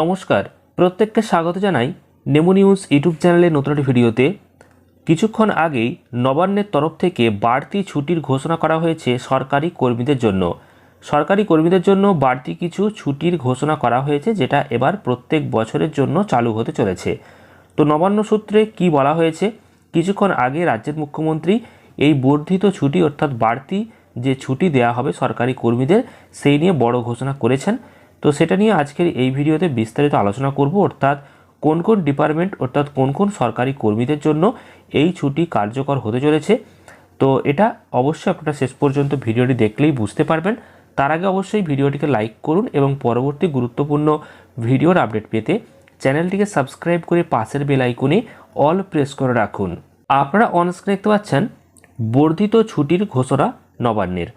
নমস্কার, প্রত্যেককে স্বাগত জানাই নেমো নিউজ ইউটিউব চ্যানেলের নতুন একটি ভিডিওতে। কিছুক্ষণ আগেই নবান্নের তরফ থেকে বাড়তি ছুটির ঘোষণা করা হয়েছে সরকারি কর্মীদের জন্য। সরকারি কর্মীদের জন্য বাড়তি কিছু ছুটির ঘোষণা করা হয়েছে, যেটা এবার প্রত্যেক বছরের জন্য চালু হতে চলেছে। তো নবান্ন সূত্রে কি বলা হয়েছে? কিছুক্ষণ আগে রাজ্যের মুখ্যমন্ত্রী এই বর্ধিত ছুটি, অর্থাৎ বাড়তি যে ছুটি দেওয়া হবে সরকারি কর্মীদের, সেই নিয়ে বড় ঘোষণা করেছেন। তো সেটা নিয়ে আজকের এই ভিডিওতে বিস্তারিত আলোচনা করব, অর্থাৎ কোন কোন ডিপার্টমেন্ট, অর্থাৎ কোন কোন সরকারি কর্মীদের জন্য এই ছুটি কার্যকর হতে চলেছে। তো এটা অবশ্যই আপনারা শেষ পর্যন্ত ভিডিওটি দেখলেই বুঝতে পারবেন। তার আগে অবশ্যই ভিডিওটিকে লাইক করুন এবং পরবর্তী গুরুত্বপূর্ণ ভিডিওর আপডেট পেতে চ্যানেলটিকে সাবস্ক্রাইব করে পাশের বেল আইকনে অল প্রেস করে রাখুন। আপনারা অনস্ক্রিনে দেখতে পাচ্ছেন, বর্ধিত ছুটির ঘোষণা নবান্নের।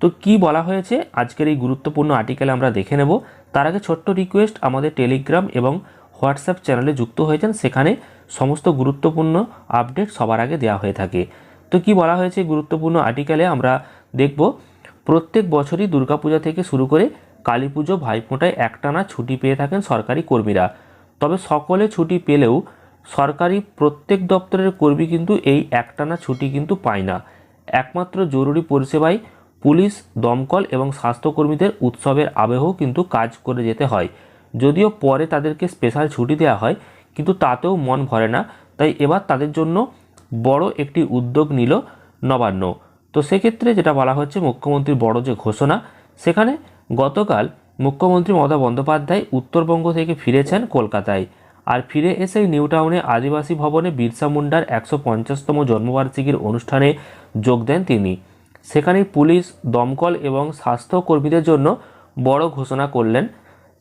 তো কি বলা হয়েছে? আজকের এই গুরুত্বপূর্ণ আর্টিকেলে আমরা দেখে নেব। তার আগে ছোট্ট রিকোয়েস্ট আমাদের টেলিগ্রাম এবং হোয়াটসঅ্যাপ চ্যানেলে যুক্ত হয়েছেন। সেখানে সমস্ত গুরুত্বপূর্ণ আপডেট সবার আগে দেওয়া হয়ে থাকে। তো কি বলা হয়েছে গুরুত্বপূর্ণ আর্টিকেলে আমরা দেখব, প্রত্যেক বছরই দুর্গাপূজা থেকে শুরু করে কালী পুজো, ভাইফোঁটায় একটানা ছুটি পেয়ে থাকেন সরকারি কর্মীরা। তবে সকলে ছুটি পেলেও সরকারি প্রত্যেক দপ্তরের কর্মী কিন্তু এই একটানা ছুটি কিন্তু পায় না। একমাত্র জরুরি পরিষেবায় পুলিশ, দমকল এবং স্বাস্থ্যকর্মীদের উৎসবের আবহেও কিন্তু কাজ করে যেতে হয়। যদিও পরে তাদেরকে স্পেশাল ছুটি দেওয়া হয়, কিন্তু তাতেও মন ভরে না। তাই এবার তাদের জন্য বড় একটি উদ্যোগ নিল নবান্ন। তো সেক্ষেত্রে যেটা বলা হচ্ছে, মুখ্যমন্ত্রীর বড় যে ঘোষণা, সেখানে গতকাল মুখ্যমন্ত্রী মমতা বন্দ্যোপাধ্যায় উত্তরবঙ্গ থেকে ফিরেছেন কলকাতায়। আর ফিরে এসেই নিউ টাউনে আদিবাসী ভবনে বিরসা মুন্ডার একশো পঞ্চাশতম জন্মবার্ষিকীর অনুষ্ঠানে যোগ দেন তিনি। সেখানে পুলিশ, দমকল এবং স্বাস্থ্যকর্মীদের জন্য বড় ঘোষণা করলেন।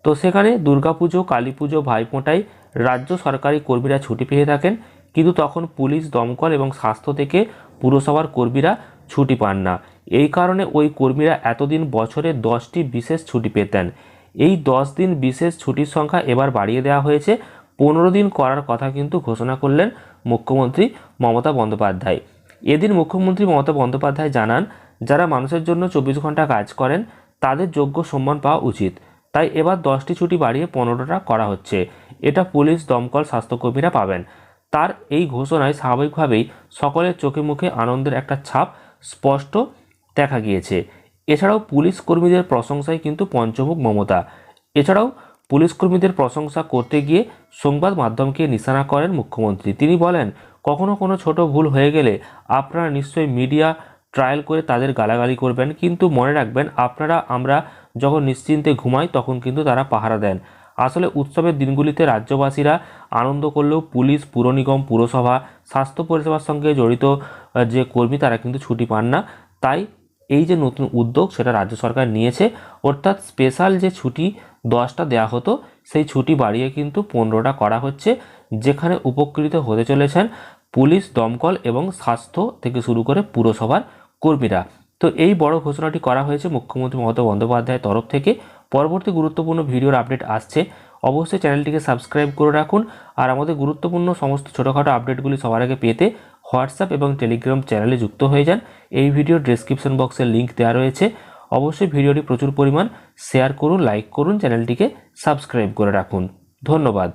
তো সেখানে দুর্গাপুজো কালী পুজো ভাইফোঁটায় রাজ্য সরকারি কর্মীরা ছুটি পেয়ে থাকেন। কিন্তু তখন পুলিশ, দমকল এবং স্বাস্থ্য থেকে পুরসভার কর্মীরা ছুটি পান না। এই কারণে ওই কর্মীরা এতদিন বছরে দশটি বিশেষ ছুটি পেতেন। এই দশ দিন বিশেষ ছুটির সংখ্যা এবার বাড়িয়ে দেওয়া হয়েছে। পনেরো দিন করার কথা কিন্তু ঘোষণা করলেন মুখ্যমন্ত্রী মমতা বন্দ্যোপাধ্যায়। এদিন মুখ্যমন্ত্রী মমতা বন্দ্যোপাধ্যায় জানান, যারা মানুষের জন্য চব্বিশ ঘণ্টা কাজ করেন, তাদের যোগ্য সম্মান পাওয়া উচিত। তাই এবার দশটি ছুটি বাড়িয়ে পনেরোটা করা হচ্ছে। এটা পুলিশ, দমকল, স্বাস্থ্যকর্মীরা পাবেন। তার এই ঘোষণায় স্বাভাবিকভাবেই সকলের চোখে মুখে আনন্দের একটা ছাপ স্পষ্ট দেখা গিয়েছে। এছাড়াও পুলিশ কর্মীদের প্রশংসায় কিন্তু পঞ্চমুখ মমতা। এছাড়াও পুলিশ কর্মীদের প্রশংসা করতে গিয়ে সংবাদ মাধ্যমকে নিশানা করেন মুখ্যমন্ত্রী। তিনি বলেন কখনো কোনো ছোট ভুল হয়ে গেলে আপনারা নিশ্চয়ই মিডিয়া ট্রায়াল করে তাদের গালাগালি করবেন। কিন্তু মনে রাখবেন, আপনারা, আমরা যখন নিশ্চিন্তে ঘুমাই, তখন কিন্তু তারা পাহারা দেন। আসলে উৎসবের দিনগুলিতে রাজ্যবাসীরা আনন্দ করলেও পুলিশ পুর নিগম পুরসভা, স্বাস্থ্য পরিষেবার সঙ্গে জড়িত যে কর্মী, তারা কিন্তু ছুটি পান না। তাই এই যে নতুন উদ্যোগ, সেটা রাজ্য সরকার নিয়েছে। অর্থাৎ স্পেশাল যে ছুটি দশটা দেওয়া হতো, সেই ছুটি বাড়িয়ে কিন্তু পনেরোটা করা হচ্ছে। যেখানে উপকৃত হতে চলেছেন পুলিশ, দমকল এবং স্বাস্থ্য থেকে শুরু করে পুরসভার কর্মীরা। তো এই বড় ঘোষণাটি করা হয়েছে মুখ্যমন্ত্রী মমতা বন্দ্যোপাধ্যায়ের তরফ থেকে। পরবর্তী গুরুত্বপূর্ণ ভিডিওর আপডেট আসছে। অবশ্যই চ্যানেলটিকে সাবস্ক্রাইব করে রাখুন আর আমাদের গুরুত্বপূর্ণ সমস্ত ছোটোখাটো আপডেটগুলি সবার আগে পেতে হোয়াটসঅ্যাপ এবং টেলিগ্রাম চ্যানেলে যুক্ত হয়ে যান। এই ভিডিওর ডেসক্রিপশন বক্সে লিঙ্ক দেওয়া রয়েছে। অবশ্যই ভিডিওটি প্রচুর পরিমাণ শেয়ার করুন লাইক করুন, চ্যানেলটিকে সাবস্ক্রাইব করে রাখুন। ধন্যবাদ।